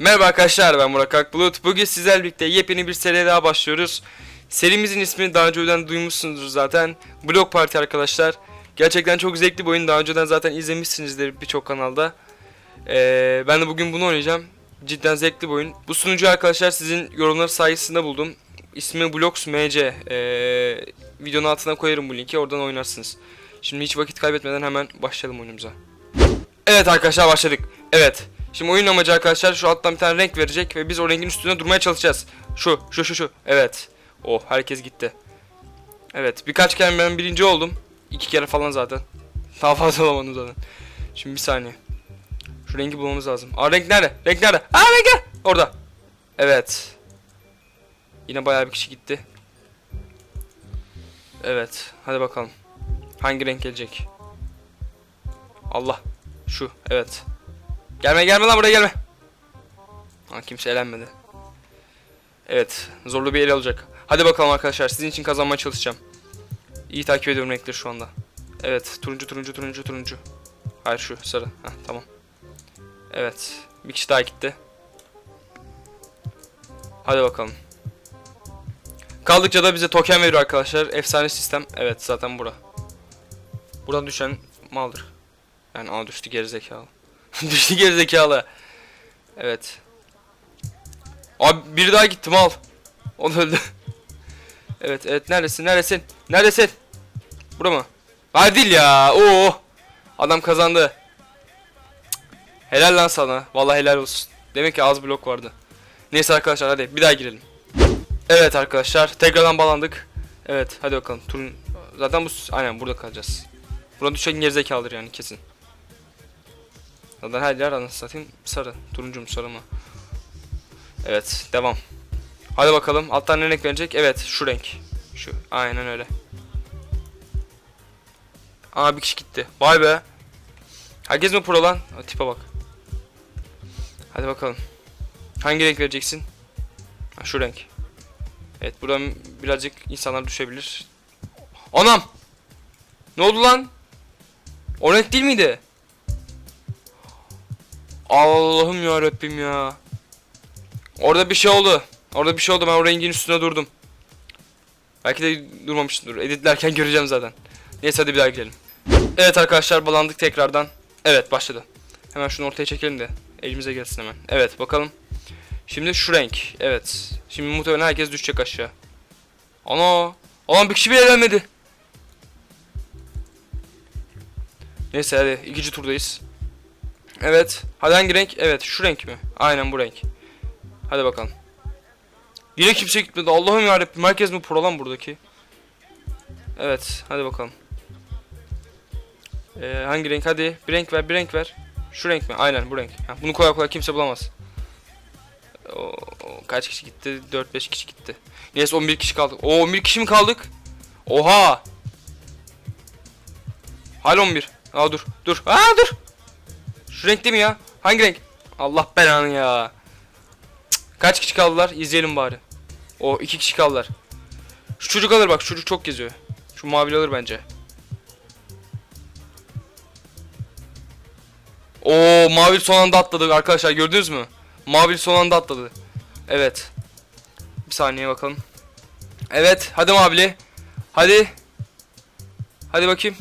Merhaba arkadaşlar ben Burak Akbulut. Bugün sizlerle birlikte yepyeni bir seriye daha başlıyoruz. Serimizin ismini daha önceden duymuşsunuzdur zaten. Blok Party arkadaşlar. Gerçekten çok zevkli bir oyun. Daha önceden zaten izlemişsinizdir birçok kanalda. Ee, ben de bugün bunu oynayacağım. Cidden zevkli bir oyun. Bu sunucu arkadaşlar sizin yorumları sayesinde buldum. İsmi Blox MC. Ee, videonun altına koyarım bu linki. Oradan oynarsınız. Şimdi hiç vakit kaybetmeden hemen başlayalım oyunumuza. Evet arkadaşlar başladık. Evet. Şimdi oyun amacı arkadaşlar şu alttan bir tane renk verecek ve biz o rengin üstünde durmaya çalışacağız. Şu, şu, şu, şu. Evet. Oh herkes gitti. Evet birkaç kere ben birinci oldum. İki kere falan zaten. Daha fazla olamadım zaten. Şimdi bir saniye. Şu rengi bulmamız lazım. Aa renk nerede? Renk nerede? Aa renk nerede? Orada. Evet. Yine bayağı bir kişi gitti. Evet. Hadi bakalım. Hangi renk gelecek? Allah. Şu. Evet. Gelme gelme lan buraya gelme. Ha kimse elenmedi. Evet. Zorlu bir el olacak. Hadi bakalım arkadaşlar. Sizin için kazanmaya çalışacağım. İyi takip ediyorum renkleri şu anda. Evet. Turuncu turuncu turuncu turuncu. Hayır şu sarı. Heh, tamam. Evet. Bir kişi daha gitti. Hadi bakalım. Kaldıkça da bize token veriyor arkadaşlar. Efsane sistem. Evet zaten bura. Buradan düşen maldır. Yani aa düştü gerizekalı. düştü gerizekalı. Evet. Abi biri daha gitti mal. O da öldü. evet evet neredesin neredesin? Neredesin? Bura mı? Hayır değil ya. Oo. Adam kazandı. Helal lan sana. Vallahi helal olsun. Demek ki az blok vardı. Neyse arkadaşlar hadi bir daha girelim. Evet arkadaşlar tekrardan bağlandık. Evet hadi bakalım. Turun zaten bu aynen burada kalacağız. Buna düşen gerizekalıdır yani kesin. Zaten her yer anasını satayım sarı. Turuncu mu sarı mı? Evet devam. Hadi bakalım alttan ne renk verecek? Evet şu renk. Şu aynen öyle. Aa bir kişi gitti. Vay be. Herkes mi pro lan? Ha, tipe bak. Hadi bakalım. Hangi renk vereceksin? Ha, şu renk. Evet buradan birazcık insanlar düşebilir. Anam! Ne oldu lan? O renk değil miydi? Allah'ım ya Rabbim ya. Orada bir şey oldu. Orada bir şey oldu. Ben o rengin üstüne durdum. Belki de durmamışımdır. Editlerken göreceğim zaten. Neyse hadi bir daha gidelim. Evet arkadaşlar bağlandık tekrardan. Evet başladı. Hemen şunu ortaya çekelim de elimize gelsin hemen. Evet bakalım. Şimdi şu renk. Evet. Şimdi muhtemelen herkes düşecek aşağı. Ana. Alan bir kişi bile gelmedi. Neyse hadi ikinci turdayız. Evet. Hadi hangi renk? Evet şu renk mi? Aynen bu renk. Hadi bakalım. Yine kimse gitmedi. Allah'ım yarabbim. Herkes mi pro lan buradaki? Evet. Hadi bakalım. Ee, hangi renk? Hadi bir renk ver. Bir renk ver. Şu renk mi? Aynen bu renk. Ha, bunu kolay kolay kimse bulamaz. O, o, kaç kişi gitti? 4-5 kişi gitti. Neyse 11 kişi kaldık. O 11 kişi mi kaldık? Oha! Hala 11. Aa dur. Dur. Aa dur. Şu renkte mi ya? Hangi renk? Allah belanı ya. Kaç kişi kaldılar? İzleyelim bari. O iki kişi kaldılar. Şu çocuk alır bak. Çocuk çok geziyor. Şu mavi alır bence. Oo mavi son anda atladı arkadaşlar gördünüz mü? Mavi son anda atladı. Evet. Bir saniye bakalım. Evet hadi mavili. Hadi. Hadi bakayım.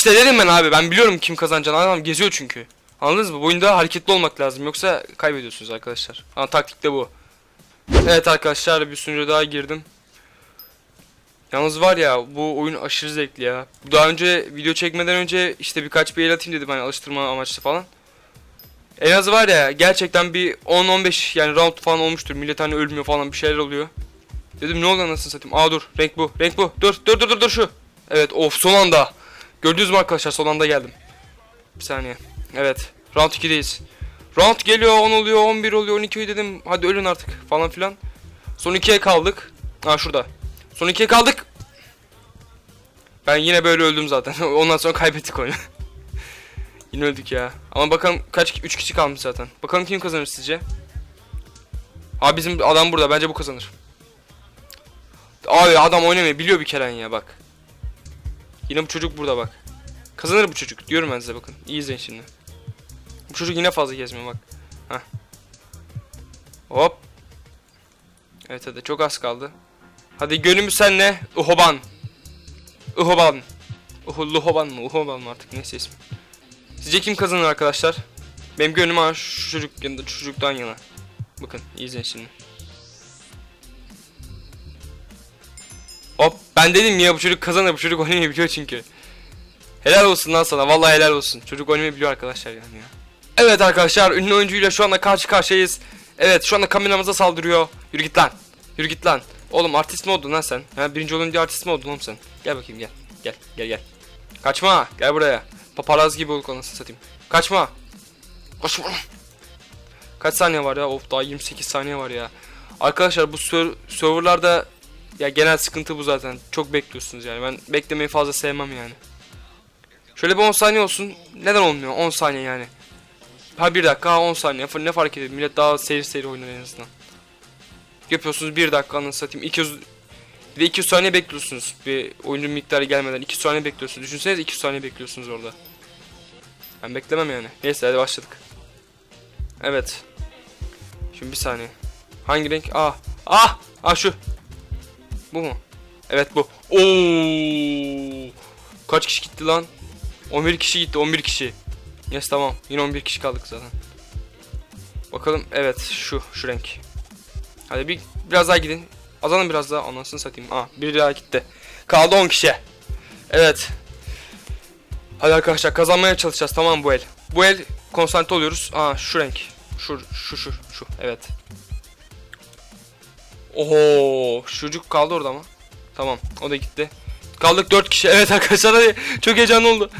İşte dedim ben abi ben biliyorum kim kazanacağını adam geziyor çünkü. Anladınız mı? Bu oyunda hareketli olmak lazım yoksa kaybediyorsunuz arkadaşlar. Ama taktik de bu. Evet arkadaşlar bir sunucu daha girdim. Yalnız var ya bu oyun aşırı zevkli ya. Daha önce video çekmeden önce işte birkaç bir el atayım dedim hani alıştırma amaçlı falan. En az var ya gerçekten bir 10-15 yani round falan olmuştur. Millet hani ölmüyor falan bir şeyler oluyor. Dedim ne oldu anasını satayım. Aa dur renk bu renk bu. Dur dur dur dur dur şu. Evet of son anda. Gördünüz mü arkadaşlar son anda geldim. Bir saniye. Evet round 2'deyiz. Round geliyor 10 oluyor 11 oluyor 12 oluyor dedim. Hadi ölün artık falan filan. Son 2'ye kaldık. Aa şurada. Son 2'ye kaldık. Ben yine böyle öldüm zaten. Ondan sonra kaybettik oyunu. yine öldük ya. Ama bakalım kaç 3 kişi kalmış zaten. Bakalım kim kazanır sizce? Abi bizim adam burada. Bence bu kazanır. Abi adam oynamıyor. Biliyor bir kere ya bak. Yine bu çocuk burada bak. Kazanır bu çocuk. Diyorum ben size bakın. İyi izleyin şimdi. Bu çocuk yine fazla gezmiyor bak. Heh. Hop. Evet hadi çok az kaldı. Hadi gönlümüz senle. Uhoban. Uhoban. Uhu, Luhoban mı? Uhoban mı artık neyse ismi. Sizce kim kazanır arkadaşlar? Benim gönlüm ha şu çocuk yanında çocuktan yana. Bakın izleyin şimdi. Ben dedim ya bu çocuk kazanır bu çocuk oynamayı biliyor çünkü. Helal olsun lan sana vallahi helal olsun. Çocuk oynamayı biliyor arkadaşlar yani ya. Evet arkadaşlar ünlü oyuncuyla şu anda karşı karşıyayız. Evet şu anda kameramıza saldırıyor. Yürü git lan. Yürü git lan. Oğlum artist mi oldun lan sen? Ha, birinci olayım diye artist mi oldun oğlum sen? Gel bakayım gel. Gel gel gel. Kaçma gel buraya. Paparaz gibi olduk anasını satayım. Kaçma. Kaçma. Kaç saniye var ya? Of daha 28 saniye var ya. Arkadaşlar bu ser- serverlarda ya genel sıkıntı bu zaten. Çok bekliyorsunuz yani. Ben beklemeyi fazla sevmem yani. Şöyle bir 10 saniye olsun. Neden olmuyor? 10 saniye yani. Ha 1 dakika ha 10 saniye. Ne fark ediyor? Millet daha seyir seyir oynar en azından. Yapıyorsunuz 1 dakika anasını satayım. 200 bir de 200 saniye bekliyorsunuz. Bir oyuncu miktarı gelmeden 200 saniye bekliyorsunuz. Düşünsenize 200 saniye bekliyorsunuz orada. Ben beklemem yani. Neyse hadi başladık. Evet. Şimdi bir saniye. Hangi renk? Ah. Ah! Ah şu. Bu mu? Evet bu. Oo! Kaç kişi gitti lan? 11 kişi gitti. 11 kişi. Yes tamam. Yine 11 kişi kaldık zaten. Bakalım. Evet şu şu renk. Hadi bir biraz daha gidin. Azalın biraz daha. Anasını satayım. Ah bir daha gitti. Kaldı 10 kişi. Evet. Hadi arkadaşlar kazanmaya çalışacağız tamam bu el. Bu el konsantre oluyoruz. Aa şu renk. Şu şu şu şu. Evet. Oho, çocuk kaldı orada ama. Tamam, o da gitti. Kaldık 4 kişi. Evet arkadaşlar hadi. Çok heyecanlı oldu.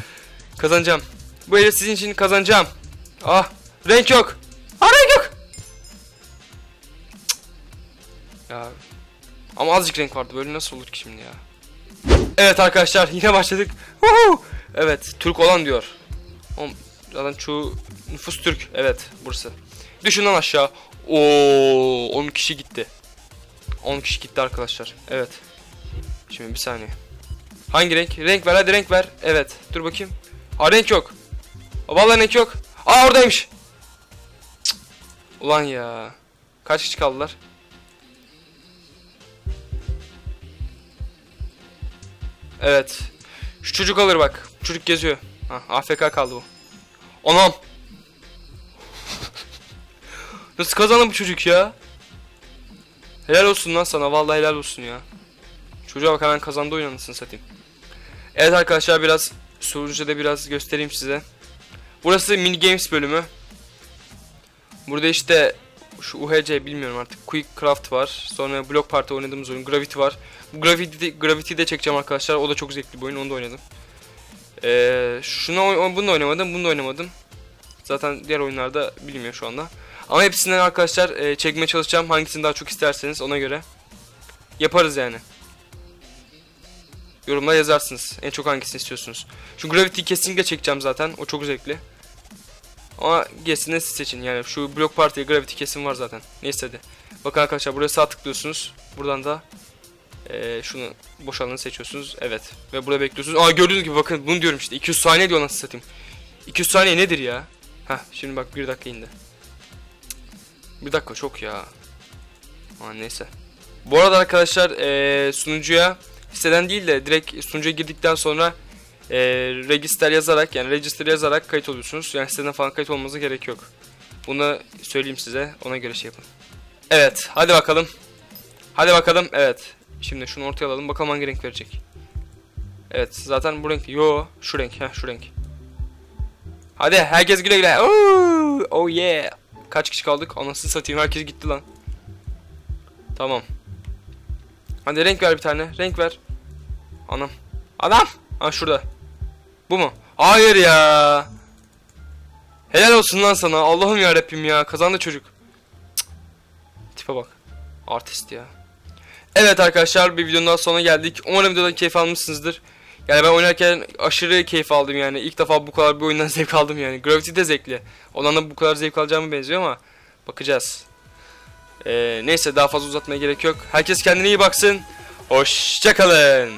Kazanacağım. Bu eli sizin için kazanacağım. Ah, renk yok. Ah renk yok. Ya. Ama azıcık renk vardı. Böyle nasıl olur ki şimdi ya? Evet arkadaşlar yine başladık. Woohoo! Evet, Türk olan diyor. Oğlum, zaten çoğu nüfus Türk. Evet, burası. Düşün lan aşağı. Oo, 10 kişi gitti. 10 kişi gitti arkadaşlar. Evet. Şimdi bir saniye. Hangi renk? Renk ver hadi renk ver. Evet. Dur bakayım. Aa renk yok. Vallahi renk yok. Aa oradaymış. Cık. Ulan ya. Kaç kişi kaldılar? Evet. Şu çocuk alır bak. Çocuk geziyor. Ha, AFK kaldı bu. Anam. Nasıl kazandı bu çocuk ya? Helal olsun lan sana. Vallahi helal olsun ya. Çocuğa bak hemen kazandı oyun anasını satayım. Evet arkadaşlar biraz da biraz göstereyim size. Burası mini games bölümü. Burada işte şu UHC bilmiyorum artık Quick Craft var. Sonra Block Party oynadığımız oyun Gravity var. Gravity de, de çekeceğim arkadaşlar. O da çok zevkli bir oyun. Onu da oynadım. Ee, şunu bunu da oynamadım. Bunu da oynamadım. Zaten diğer oyunlarda bilmiyor şu anda. Ama hepsinden arkadaşlar e, çekmeye çalışacağım. Hangisini daha çok isterseniz ona göre yaparız yani. Yorumlara yazarsınız. En çok hangisini istiyorsunuz. Şu Gravity'yi kesinlikle çekeceğim zaten. O çok zevkli. Ama gerisini siz seçin. Yani şu Block Party'ye Gravity kesin var zaten. Neyse hadi. Bakın arkadaşlar buraya sağ tıklıyorsunuz. Buradan da e, şunu boş alanı seçiyorsunuz. Evet. Ve burada bekliyorsunuz. Aa gördüğünüz gibi bakın bunu diyorum işte. 200 saniye diyor nasıl satayım. 200 saniye nedir ya? Heh şimdi bak 1 dakika indi. Bir dakika çok ya. Aa, neyse. Bu arada arkadaşlar eee, sunucuya siteden değil de direkt sunucuya girdikten sonra eee register yazarak yani register yazarak kayıt oluyorsunuz. Yani siteden falan kayıt olmanıza gerek yok. Bunu söyleyeyim size. Ona göre şey yapın. Evet. Hadi bakalım. Hadi bakalım. Evet. Şimdi şunu ortaya alalım. Bakalım hangi renk verecek. Evet. Zaten bu renk. Yo. Şu renk. Heh, şu renk. Hadi herkes güle güle. Oo, oh yeah. Kaç kişi kaldık? Anasını satayım herkes gitti lan. Tamam. Hadi renk ver bir tane. Renk ver. Anam. Adam. Ha şurada. Bu mu? Hayır ya. Helal olsun lan sana. Allah'ım ya Rabbim ya. Kazandı çocuk. Cık. Tipe bak. Artist ya. Evet arkadaşlar bir videonun daha sonuna geldik. Umarım videodan keyif almışsınızdır. Yani ben oynarken aşırı keyif aldım yani. İlk defa bu kadar bir oyundan zevk aldım yani. Gravity de zevkli. Ondan da bu kadar zevk alacağımı benziyor ama bakacağız. Ee, neyse daha fazla uzatmaya gerek yok. Herkes kendine iyi baksın. Hoşçakalın.